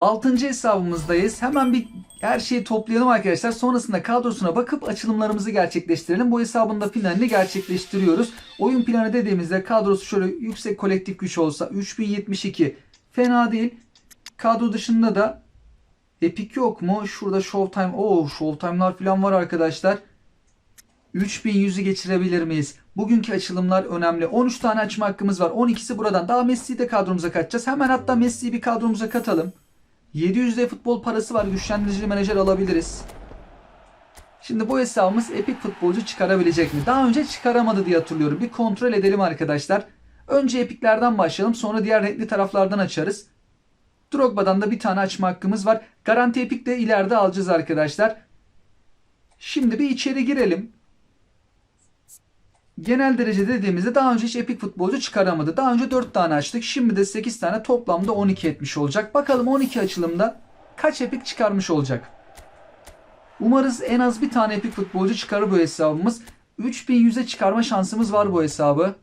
6. hesabımızdayız. Hemen bir her şeyi toplayalım arkadaşlar. Sonrasında kadrosuna bakıp açılımlarımızı gerçekleştirelim. Bu hesabın da finalini gerçekleştiriyoruz. Oyun planı dediğimizde kadrosu şöyle yüksek kolektif güç olsa 3072 fena değil. Kadro dışında da Epic yok mu? Şurada Showtime. Oo Showtime'lar falan var arkadaşlar. 3100'ü geçirebilir miyiz? Bugünkü açılımlar önemli. 13 tane açma hakkımız var. 12'si buradan. Daha Messi'yi de kadromuza katacağız. Hemen hatta Messi'yi bir kadromuza katalım. 700 de futbol parası var. Güçlendirici menajer alabiliriz. Şimdi bu hesabımız epik futbolcu çıkarabilecek mi? Daha önce çıkaramadı diye hatırlıyorum. Bir kontrol edelim arkadaşlar. Önce epiklerden başlayalım. Sonra diğer renkli taraflardan açarız. Drogba'dan da bir tane açma hakkımız var. Garanti epik de ileride alacağız arkadaşlar. Şimdi bir içeri girelim. Genel derece dediğimizde daha önce hiç epik futbolcu çıkaramadı. Daha önce 4 tane açtık. Şimdi de 8 tane toplamda 12 etmiş olacak. Bakalım 12 açılımda kaç epik çıkarmış olacak. Umarız en az bir tane epik futbolcu çıkarır bu hesabımız. 3100'e çıkarma şansımız var bu hesabı.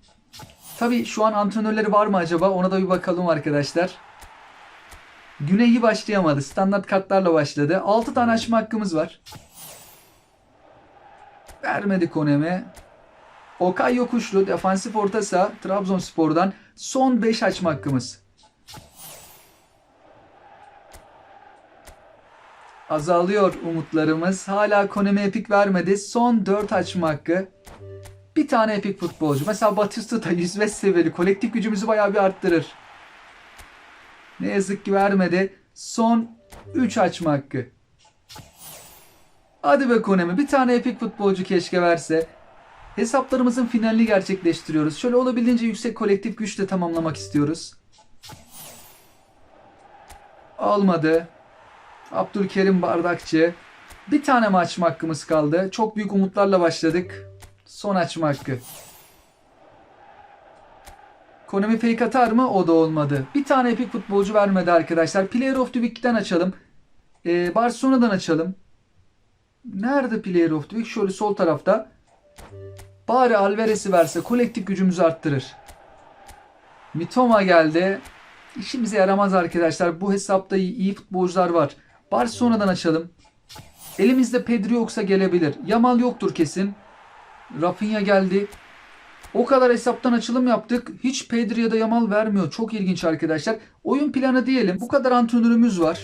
Tabi şu an antrenörleri var mı acaba ona da bir bakalım arkadaşlar. Güne iyi başlayamadı. Standart kartlarla başladı. 6 tane açma hakkımız var. Vermedi Konemi. Okay Yokuşlu defansif orta saha Trabzonspor'dan son 5 açma hakkımız. Azalıyor umutlarımız. Hala Konemi epik vermedi. Son 4 açma hakkı. Bir tane epik futbolcu. Mesela Batistuta 105 seviyeli. Kolektif gücümüzü bayağı bir arttırır. Ne yazık ki vermedi. Son 3 açma hakkı. Hadi be Konemi. Bir tane epik futbolcu keşke verse. Hesaplarımızın finalini gerçekleştiriyoruz. Şöyle olabildiğince yüksek kolektif güçle tamamlamak istiyoruz. Olmadı. Abdülkerim Bardakçı. Bir tane mi açma hakkımız kaldı? Çok büyük umutlarla başladık. Son açma hakkı. Konami fake atar mı? O da olmadı. Bir tane epik futbolcu vermedi arkadaşlar. Player of the Week'ten açalım. Ee, Barcelona'dan açalım. Nerede Player of the Week? Şöyle sol tarafta. Bari Alvarez'i verse kolektif gücümüzü arttırır. Mitoma geldi. İşimize yaramaz arkadaşlar. Bu hesapta iyi, iyi futbolcular var. Barcelona'dan açalım. Elimizde Pedri yoksa gelebilir. Yamal yoktur kesin. Rafinha geldi. O kadar hesaptan açılım yaptık. Hiç Pedri ya da Yamal vermiyor. Çok ilginç arkadaşlar. Oyun planı diyelim. Bu kadar antrenörümüz var.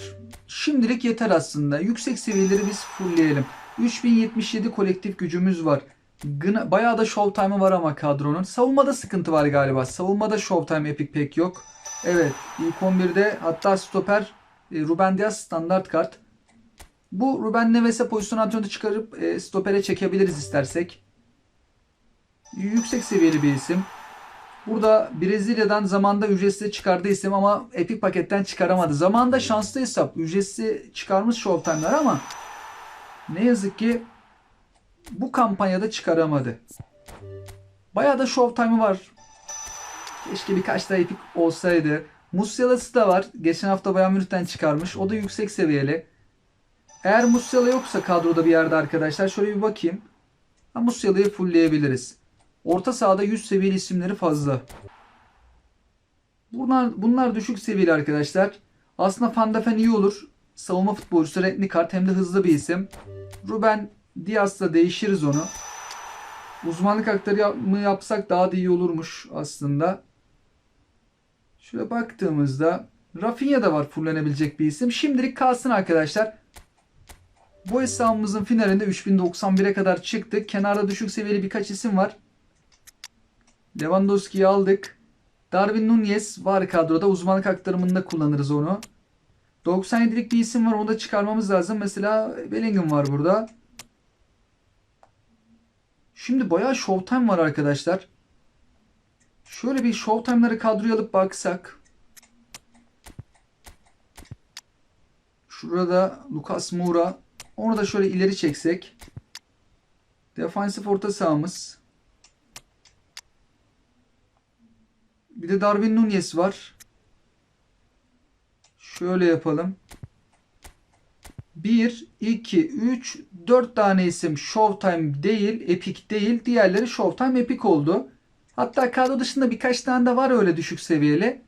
Şimdilik yeter aslında. Yüksek seviyeleri biz fullleyelim. 3077 kolektif gücümüz var. Gına, bayağı da Showtime'ı var ama kadronun. Savunmada sıkıntı var galiba. Savunmada Showtime Epic pek yok. Evet ilk 11'de hatta stoper e, Ruben Diaz standart kart. Bu Ruben Neves'e pozisyon antrenörü çıkarıp e, stopere çekebiliriz istersek. Yüksek seviyeli bir isim. Burada Brezilya'dan zamanda ücretsiz çıkardığı isim ama Epic paketten çıkaramadı. Zamanda şanslı hesap. Ücretsiz çıkarmış Showtime'lar ama ne yazık ki bu kampanyada çıkaramadı. Bayağı da Showtime'ı var. Keşke birkaç daha epik olsaydı. Musiala'sı da var. Geçen hafta Bayern Münih'ten çıkarmış. O da yüksek seviyeli. Eğer Musiala yoksa kadroda bir yerde arkadaşlar şöyle bir bakayım. Musiala'yı fullleyebiliriz. Orta sahada 100 seviyeli isimleri fazla. Bunlar, bunlar düşük seviyeli arkadaşlar. Aslında Ven iyi olur. Savunma futbolcusu renkli kart hem de hızlı bir isim. Ruben Diaz'la değişiriz onu. Uzmanlık aktarı mı yapsak daha da iyi olurmuş aslında. Şöyle baktığımızda Rafinha da var fullenebilecek bir isim. Şimdilik kalsın arkadaşlar. Bu hesabımızın finalinde 3091'e kadar çıktık. Kenarda düşük seviyeli birkaç isim var. Lewandowski'yi aldık. Darwin Nunez var kadroda. Uzmanlık aktarımında kullanırız onu. 97'lik bir isim var. Onu da çıkarmamız lazım. Mesela Bellingham var burada. Şimdi bayağı Showtime var arkadaşlar. Şöyle bir Showtime'ları kadroya alıp baksak. Şurada Lucas Moura. Onu da şöyle ileri çeksek. Defansif orta sahamız. Bir de Darwin Nunez var. Şöyle yapalım. 1, 2, 3, 4 tane isim Showtime değil, Epic değil. Diğerleri Showtime Epic oldu. Hatta kadro dışında birkaç tane de var öyle düşük seviyeli.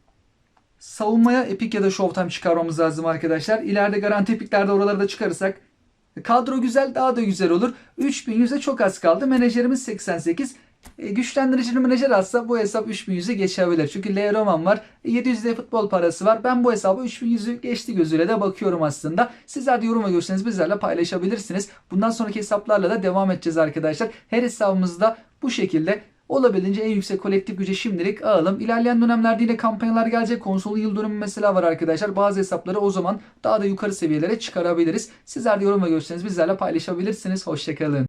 savunmaya Epic ya da Showtime çıkarmamız lazım arkadaşlar. İleride garanti Epic'lerde oraları da çıkarırsak kadro güzel daha da güzel olur. 3100'e çok az kaldı. Menajerimiz 88. E, güçlendiricili menajer alsa bu hesap 3100'e geçebilir. Çünkü L Roman var. E, 700 de futbol parası var. Ben bu hesaba 3100'ü geçti gözüyle de bakıyorum aslında. Sizler de yorum ve görüşlerinizi bizlerle paylaşabilirsiniz. Bundan sonraki hesaplarla da devam edeceğiz arkadaşlar. Her hesabımızda bu şekilde olabildiğince en yüksek kolektif güce şimdilik alalım. İlerleyen dönemlerde yine kampanyalar gelecek. Konsolun yıl dönümü mesela var arkadaşlar. Bazı hesapları o zaman daha da yukarı seviyelere çıkarabiliriz. Sizler de yorum ve görüşlerinizi bizlerle paylaşabilirsiniz. Hoşçakalın.